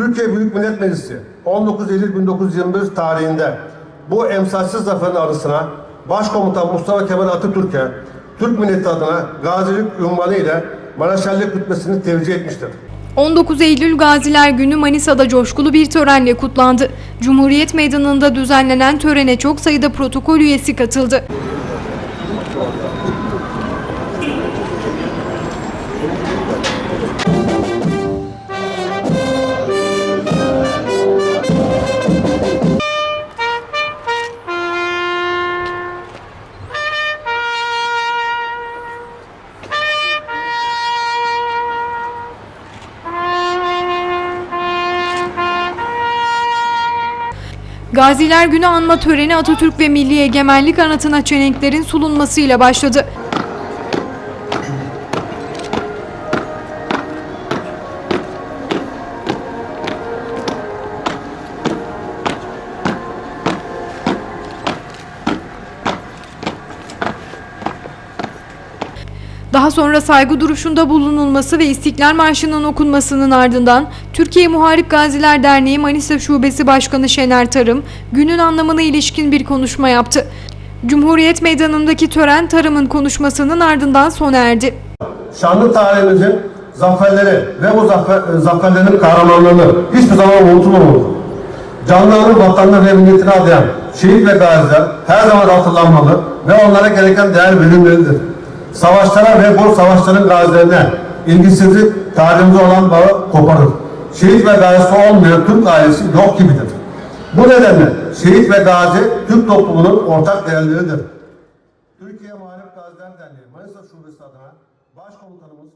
Türkiye Büyük Millet Meclisi 19 Eylül 1921 tarihinde bu emsalsiz zaferin arasına Başkomutan Mustafa Kemal Atatürk'e Türk milleti adına gazilik ünvanı ile Maraşallık rütbesini tevcih etmiştir. 19 Eylül Gaziler Günü Manisa'da coşkulu bir törenle kutlandı. Cumhuriyet Meydanı'nda düzenlenen törene çok sayıda protokol üyesi katıldı. Gaziler Günü anma töreni Atatürk ve Milli Egemenlik Anıtı'na çelenklerin sulunmasıyla başladı. Daha sonra saygı duruşunda bulunulması ve İstiklal Marşı'nın okunmasının ardından Türkiye Muharip Gaziler Derneği Manisa Şubesi Başkanı Şener Tarım günün anlamına ilişkin bir konuşma yaptı. Cumhuriyet Meydanı'ndaki tören Tarım'ın konuşmasının ardından sona erdi. Şanlı tarihimizin zaferleri ve bu zafer, zaferlerin kahramanlığını hiçbir zaman unutulmamalı. Canlarını vatanına ve milletine adayan şehit ve gaziler her zaman hatırlanmalı ve onlara gereken değer verilmelidir savaşlara ve bu savaşların gazilerine ilgisizlik tarihimize olan bağı koparır. Şehit ve gazisi olmayan Türk ailesi yok gibidir. Bu nedenle şehit ve gazi Türk toplumunun ortak değerleridir. Türkiye Muharip Gaziler Derneği Manisa Şubesi adına Başkomutanımız